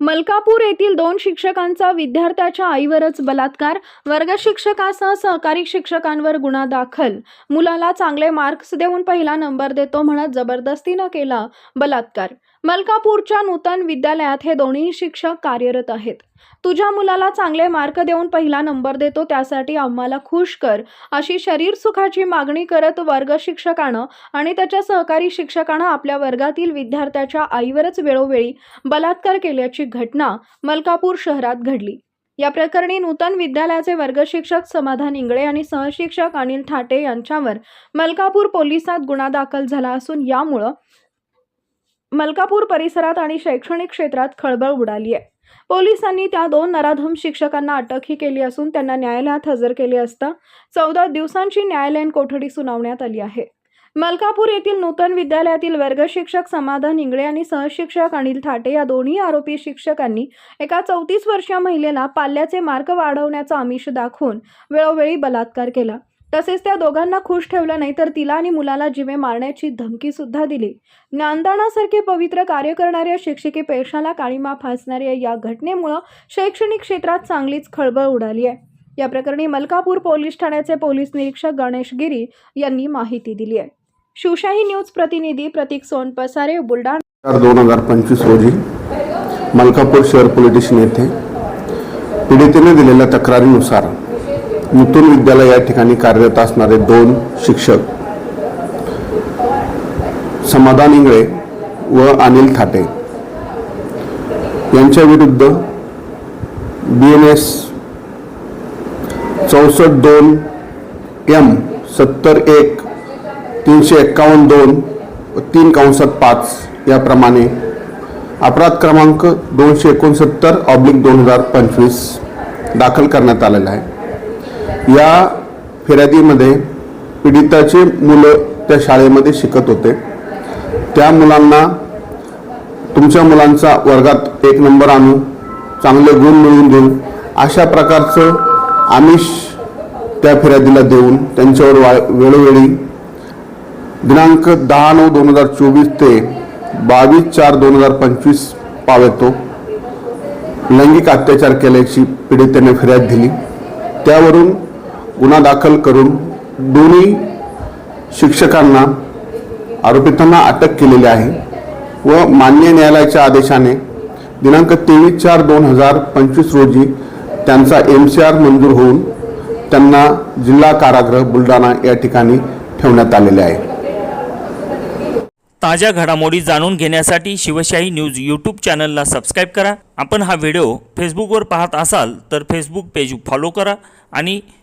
मलकापूर येथील दोन शिक्षकांचा विद्यार्थ्याच्या आईवरच बलात्कार. वर्ग शिक्षकासह सहकारी शिक्षकांवर गुन्हा दाखल. मुलाला चांगले मार्क्स देऊन पहिला नंबर देतो म्हणत जबरदस्तीनं केला बलात्कार. मलकापूरच्या नूतन विद्यालयात हे दोन्ही शिक्षक कार्यरत आहेत. तुझ्या मुलाला चांगले मार्क देऊन पहिला नंबर देतो त्यासाठी आम्हाला खुश कर अशी शरीर सुखाची मागणी करत वर्ग शिक्षकानं आणि त्याच्या सहकारी शिक्षकानं आपल्या वर्गातील विद्यार्थ्याच्या आईवरच वेळोवेळी बलात्कार केल्याची घटना मलकापूर शहरात घडली. या प्रकरणी नूतन विद्यालयाचे वर्गशिक्षक समाधान इंगळे आणि सहशिक्षक अनिल थाटे यांच्यावर मलकापूर पोलिसात गुन्हा दाखल झाला असून यामुळं मलकापूर परिसरात आणि शैक्षणिक क्षेत्रात खळबळ उडाली आहे. पोलिसांनी त्या दोन नराधम शिक्षकांना अटकही केली असून त्यांना न्यायालयात हजर केले असता चौदा दिवसांची न्यायालयीन कोठडी सुनावण्यात आली आहे. मलकापूर येथील नूतन विद्यालयातील वर्ग शिक्षक समाधान इंगळे आणि सहशिक्षक अनिल थाटे या दोन्ही आरोपी शिक्षकांनी एका चौतीस वर्षीय महिलेला पाल्याचे मार्क वाढवण्याचा आमिष दाखवून वेळोवेळी बलात्कार केला. तसेच त्या दोघांना खुश ठेवलं नाही तर तिला आणि मुलाला जिवे मारण्याची धमकी सुद्धा दिली. ज्ञानदानासारखे पवित्र कार्य करणाऱ्या शिक्षिके पेशाला काळीमा फासणाऱ्या या घटनेमुळं शैक्षणिक क्षेत्रात चांगलीच खळबळ उडाली आहे. या प्रकरणी मलकापूर पोलीस ठाण्याचे पोलीस निरीक्षक गणेश गिरी यांनी माहिती दिली आहे. शिवशाही न्यूज प्रतिनिधी प्रतीक सोनपसारे बुलढाणा. दोन हजार पंचवीस रोजी मलकापूर शहर पोलीस स्टेशन येथे पीडितेने दिलेल्या तक्रारीनुसार नूतन विद्यालय या ठिकाणी कार्यरत असणारे दोन शिक्षक समाधान इंगळे व अनिल थाटे. यांच्या विरुद्ध बी एन एस चौसष्ट दोन एम सत्तर एक तीनशे एक्कावन्न दोन व तीन कंसात पाच याप्रमाणे अपराध क्रमांक दोनशे एकोणसत्तर ऑब्लिक दोन हजार पंचवीस दाखल करण्यात आलेला आहे. या फिर्यादीमध्ये पीडिताचे मुलं त्या शाळेमध्ये शिकत होते. त्या मुलांना तुमच्या मुलांचा वर्गात एक नंबर आणू चांगले गुण मिळवून देऊ अशा प्रकारचं आमिष त्या फिर्यादीला देऊन त्यांच्यावर वा वेळोवेळी दिनांक दहा नऊ दोन हजार चोवीस ते बावीस चार दोन हजार पंचवीस पावेतो. लैंगिक अत्याचार केल्याची पीडितेने फिर्याद दिली. त्यावरून गुन्हा दाखल करून दोन्ही शिक्षकांना आरोपितांना अटक केलेली आहे व मान्य न्यायालयाच्या आदेशाने दिनांक तेवीस चार दोन हजार पंचवीस रोजी त्यांचा एम सी आर मंजूर होऊन त्यांना जिल्हा कारागृह बुलढाणा या ठिकाणी ठेवण्यात आलेले आहे. ताज्या घडामोडी जाणून घेण्यासाठी शिवशाही न्यूज यूट्यूब चॅनलला सबस्क्राईब करा. आपण हा व्हिडिओ फेसबुकवर पाहत असाल तर फेसबुक पेज फॉलो करा आणि